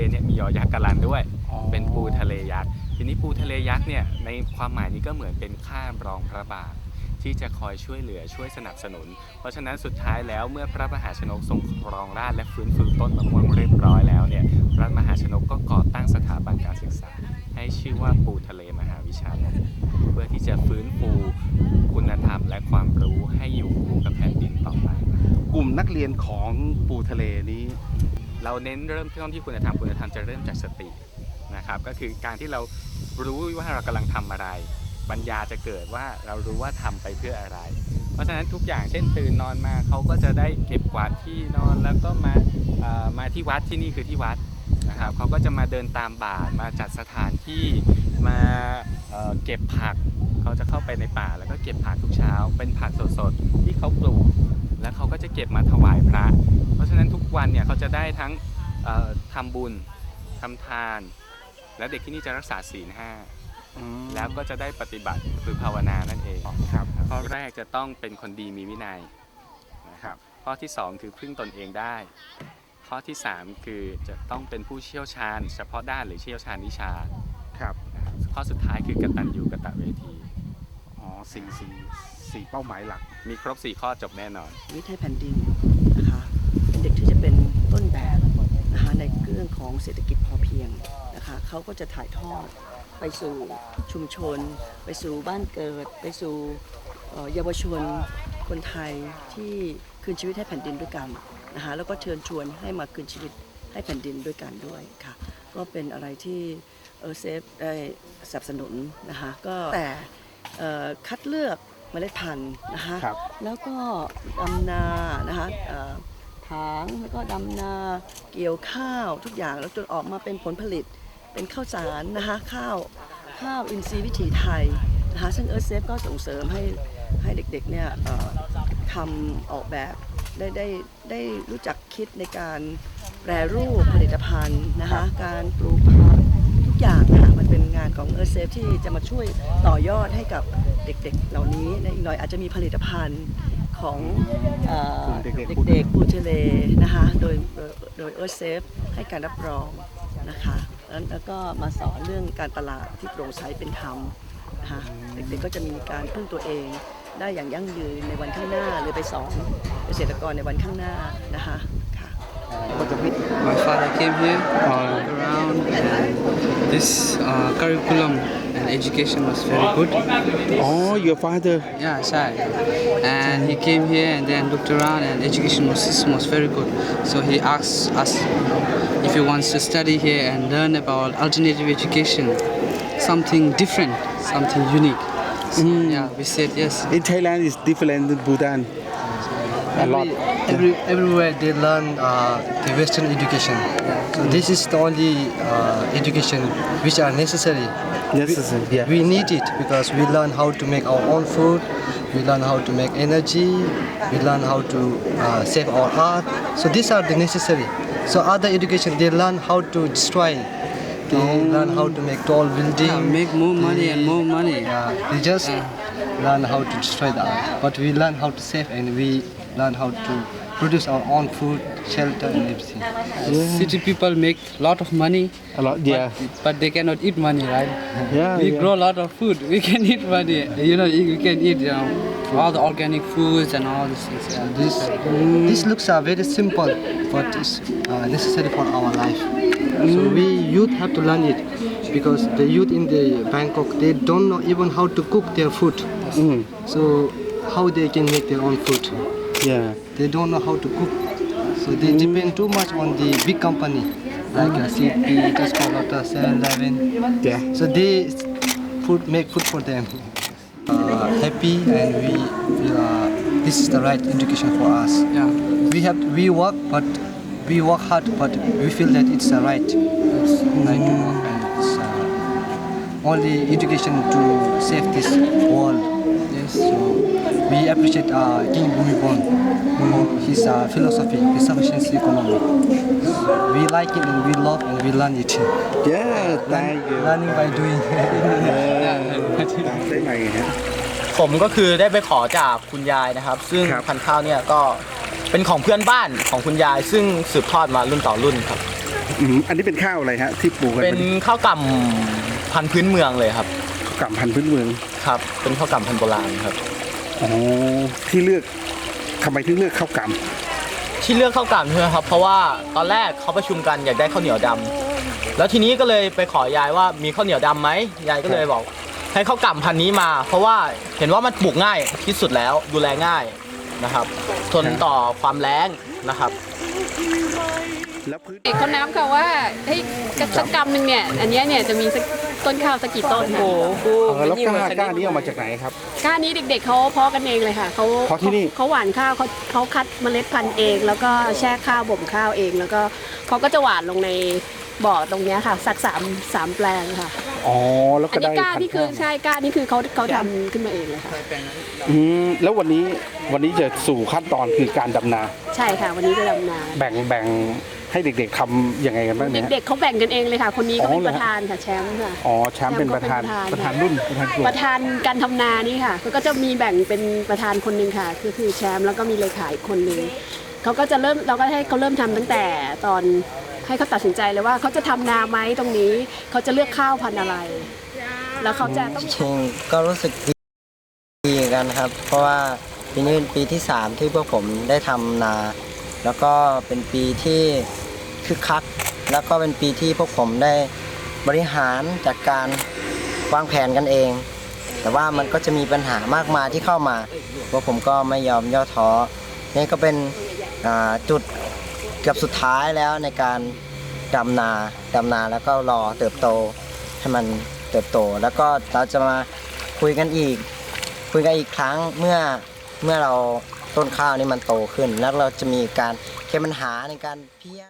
เลเนี่ยมียอยักษ์กะลันด้วยอ๋อเป็นปูทะเลยักษ์ทีนี้ปูทะเลยักษ์เนี่ยในความหมายนี้ก็เหมือนเป็นข้ามรองพระบาทที่จะคอยช่วยเหลือช่วยสนับสนุน เพราะฉะนั้นสุดท้ายแล้วเมื่อพระมหาชนกทรงครองราชย์และฟื้นฟูต้นมะม่วงเรียบร้อยแล้วเนี่ยพระมหาชนกก็ก่อตั้งสถาบันการศึกษา ให้ชื่อว่าปูทะเลมหาวิชาลัยเพื่อที่จะฟื้นฟูคุณธรรมและความรู้ให้อยู่คู่กับแผ่นดินต่อไป กลุ่มนักเรียนของปูทะเลนี้ เราเน้นเริ่มต้นที่คุณธรรมคุณธรรมจะเริ่มจากสตินะครับ ก็คือการที่เรารู้ว่าเรากำลังทำอะไร ปัญญาจะเกิดว่าเรารู้ว่าทำไปเพื่ออะไร เพราะฉะนั้นทุกอย่างเช่นตื่นนอนมาเขาก็จะได้เก็บกวาดที่นอนแล้วก็มามาที่วัดที่นี่คือที่วัดนะครับเขาก็จะมาเดินตามบาทมาจัดสถานที่มาเอ่อเก็บผักเขาจะเข้าไปในป่าแล้วก็เก็บผักทุกเช้า เป็นผักสดๆที่เขาปลูก แล้วเขาก็จะเก็บมาถวายพระ ราะฉะนั้นทุกวันเนี่ยเขาจะได้ทั้งเอ่อทำบุญทำทาน และเด็กที่นี่จะรักษาศีลห้าแล้วก็จะได้ปฏิบัติคือภาวนานั่นเองครับข้อแรกจะต้องเป็นคนดีมีวินัยนะครับข้อที่สองคือพึ่งตนเองได้ ข้อที่สามคือจะต้องเป็นผู้เชี่ยวชาญ เฉพาะด้านหรือเชี่ยวชาญวิชาครับนะครับข้อสุดท้ายคือกตัญญูกตเวทีอ๋อสี่สี่สี่เป้าหมายหลัก มีครบสี่ข้อจบแน่นอน วิทยแผ่นดิน ต้นแบบนะคะในเรื่องของเศรษฐกิจพอเพียงนะคะเขาก็จะถ่ายทอดไปสู่ชุมชน ไปสู่บ้านเกิด ไปสู่เอ่อเยาวชนคนไทยที่คืนชีวิตให้แผ่นดินด้วยกันนะคะแล้วก็เชิญชวนให้มาคืนชีวิตให้แผ่นดินด้วยกันด้วยค่ะ ก็เป็นอะไรที่เออเซฟได้สนับสนุนนะคะก็แต่เอ่อคัดเลือกเมล็ดพันธุ์นะคะครับแล้วก็ดำนานะคะเอ่อ ถางแล้วก็ดำนาเกี่ยวข้าวทุกอย่างแล้วจนออกมาเป็นผลผลิตเป็นข้าวสารนะคะข้าวข้าวอินทรีย์วิถีไทยนะคะซึ่งเอิร์ธเซฟก็ส่งเสริมให้ให้เด็กๆเนี่ยทำออกแบบได้ได้ได้รู้จักคิดในการแปรรูปผลิตภัณฑ์นะคะการปลูกผักทุกอย่างค่ะมันเป็นงานของเอิร์ธเซฟที่จะมาช่วยต่อยอดให้กับเด็กๆ เหล่านี้ในอีกหน่อยอาจจะมีผลิตภัณฑ์ ของเอ่อกลุ่มเด็กๆเด็กๆปูทะเลนะคะโดยโดยโดยเอิร์ธเซฟให้การรับรองนะคะแล้วแล้วก็มาสอนเรื่องการตลาดที่โปร่งใสเป็นธรรมนะคะเด็กๆก็จะมีการพึ่งตัวเองได้อย่างยั่งยืนในวันข้างหน้าหรือไปสอนเกษตรกรในวันข้างหน้านะคะค่ะก็จะพิ My father came here, Oh. looked around, and this uh, curriculum and education was very good. Oh, your father Yeah, Shai. And he came here and then looked around, and education was- system was very good. So he asked us if he wants to study here and learn about alternative education, something different, something unique. So, Yeah, we said yes. in Thailand is different than Bhutan a lot Every, every, everywhere they learn uh, the Western education. So this is the only uh, education which are necessary. necessary yeah We need it because we learn how to make our own food, we learn how to make energy, we learn how to uh, save our art. So these are the necessary. So other education they learn how to destroy. They learn how to make tall building. Yeah, make more money and more money. Yeah, they just learn how to destroy the art. But we learn how to save and we learn how to produce our own food, shelter and everything. City people make a lot of money, a lot yeah but, but they cannot eat money, right? yeah we yeah. grow a lot of food. We can eat money. You know, we can eat you know, all the organic foods and all these things. Yeah. This, these looks are very simple, but it's uh, necessary for our life. So we youth have to learn it because the youth in the Bangkok they don't know even how to cook their food. Mm. So how they can make their own food? Yeah They don't know how to cook. So they depend too much on the big company like uh, CP, Tesco, Lotus, 7-Eleven. yeah So they food make food for them. Uh, happy and we feel uh, this is the right education for us. Yeah. We have we work but we work hard but we feel that it's the right right to work it's only education to save this world. Yes. So we appreciate uh, King Bhumibol, his uh, philosophy, his sufficiency economy. We like it and we love and we learn it. yeah thank you Learning by doing. ได้ไหมฮะ ผมก็คือได้ไปขอจากคุณยายนะครับ ซึ่งครับ พันธุ์ข้าวเนี่ยก็เป็นของเพื่อนบ้านของคุณยาย ซึ่งสืบทอดมารุ่นต่อรุ่นครับออืมอันนี้เป็นข้าวอะไรฮะที่ปลูกกันเป็นข้าวกล่ำ พันธุ์พื้นเมืองเลยครับกำพันธุ์พื้นเมืองครับ เป็นข้าวกล่ำพันธุ์โบราณครับ อ๋อที่เลือกทำไมถึงเลือกข้าวกที่เลือกข้าวกล่ำใช่ไหมครับ เพราะว่าตอนแรกเขาประชุมกันอยากได้ข้าวเหนียวดำแล้วทีนี้ก็เลยไปขอยายว่ามีข้าวเหนียวดำไหมยายก็เลยบอก ให้ข้าวกล่ำพันธุ์นี้มา เพราะว่าเห็นว่ามันปลูกง่ายที่สุดแล้วดูแลง่ายนะครับ ทนต่อความแล้งนะครับำ แล้วพื้นเด็กเขานับค่ะว่าเฮ้ยกสักกรรมหนึ่งเนี่ย อันเนี้ยเนี่ยจะมีสักต้นข้าวสักกี่ต้นค่ะเออแล้วกล้ากล้านี้เอามาจากไหนครับ ก้านนี้เด็กๆเขาเพาะกันเองเลยค่ะเขาเพาะที่นี่ เขาหว่านข้าวเขาเขาคัดเมล็ดพันธุ์เอง แล้วก็แช่ข้าวบ่มข้าวเอง แล้วก็เขาก็จะหว่านลงใน บ่อตรงเนี้ยค่ะ สักสามสามแปลงค่ะอ๋อแล้วอัก็นได้นี้ก้านพันนี่ธุ์คือข้าวใช่ก้านนี่คือเขาเขาทำขึ้นมาเองเลยค่ะ อืมแล้ววันนี้วันนี้จะสู่ขั้นตอนคือการดำนา ใช่ค่ะ วันนี้จะดำนาแบ่งแบ่งให้เด็กๆทำยังไงกันบ้างเนี่ยฮะเด็กๆเขาแบ่งกันเองเลยค่ะ คนนี้ก็อ๋อเป็นเหรอ ประธานค่ะแชมป์ค่ะ อ๋อแชมป์เป็นประธานแชมป์ก็เป็นประธานประธานรุ่นประธานกลุ่มประธานการทำนานี่ค่ะก็จะมีแบ่งเป็นประธานคนหนึ่งค่ะคือคือแชมป์แล้วก็มีเลขาอีกคนหนึ่งเขาก็จะเริ่มเราก็ให้เขาเริ่มทำตั้งแต่ตอน ให้เขาตัดสินใจเลยว่าเขาจะทำนาไหมตรงนี้เขาจะเลือกข้าวพันธุ์อะไร แล้วเขาจะต้อง จริงๆก็รู้สึกดีดีกันครับ เพราะว่าปีนี้เป็นปีที่ 3 ที่พวกผมได้ทำนา แล้วก็เป็นปีที่คึกคัก แล้วก็เป็นปีที่พวกผมได้บริหารจัดการวางแผนกันเอง แต่ว่ามันก็จะมีปัญหามากมายที่เข้ามาพวกผมก็ไม่ยอมย่อท้อนี่ก็เป็นอ่าจุด เกือบสุดท้ายแล้วในการดำนาดำนาแล้วก็รอเติบโตให้มันเติบโต แล้วก็เราจะมาคุยกันอีก คุยกันอีกครั้งเมื่อเมื่อเราต้นข้าวนี่มันโตขึ้น แล้วเราจะมีการแก้ปัญหาในการเพี้ย